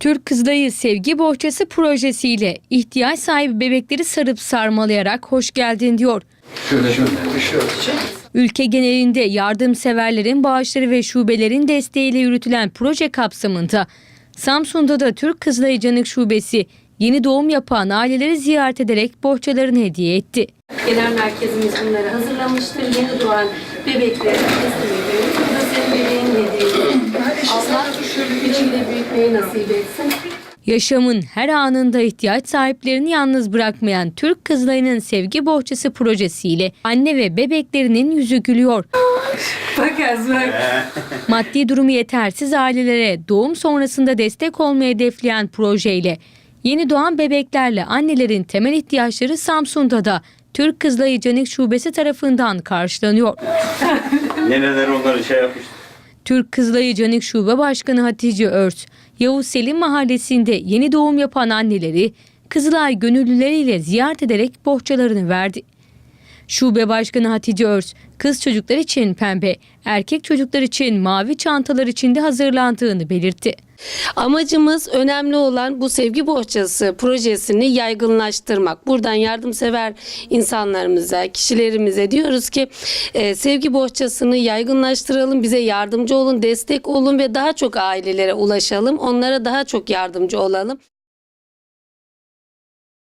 Türk Kızılayı Sevgi Bohçası projesiyle ihtiyaç sahibi bebekleri sarıp sarmalayarak hoş geldin diyor. Şöyle şöyle. Ülke genelinde yardımseverlerin bağışları ve şubelerin desteğiyle yürütülen proje kapsamında Samsun'da da Türk Kızılayı Canık Şubesi yeni doğum yapan aileleri ziyaret ederek bohçalarını hediye etti. Genel merkezimiz bunları hazırlamıştır. Yeni doğan bebekleri teslim ediyoruz. Nasip etsin. Yaşamın her anında ihtiyaç sahiplerini yalnız bırakmayan Türk Kızılayı'nın Sevgi Bohçası projesiyle anne ve bebeklerinin yüzü gülüyor. Bak az bak. Maddi durumu yetersiz ailelere doğum sonrasında destek olmayı hedefleyen projeyle yeni doğan bebeklerle annelerin temel ihtiyaçları Samsun'da da Türk Kızılayı Canik Şubesi tarafından karşılanıyor. Neneler onları şey yapmış. Türk Kızılayı Canik Şube Başkanı Hatice Örs, Yavuz Selim Mahallesi'nde yeni doğum yapan anneleri Kızılay gönüllüleriyle ziyaret ederek bohçalarını verdi. Şube Başkanı Hatice Örs, kız çocuklar için pembe, erkek çocuklar için mavi çantalar içinde hazırlandığını belirtti. Amacımız önemli olan bu sevgi bohçası projesini yaygınlaştırmak. Buradan yardımsever insanlarımıza, kişilerimize diyoruz ki e, sevgi bohçasını yaygınlaştıralım, bize yardımcı olun, destek olun ve daha çok ailelere ulaşalım, onlara daha çok yardımcı olalım.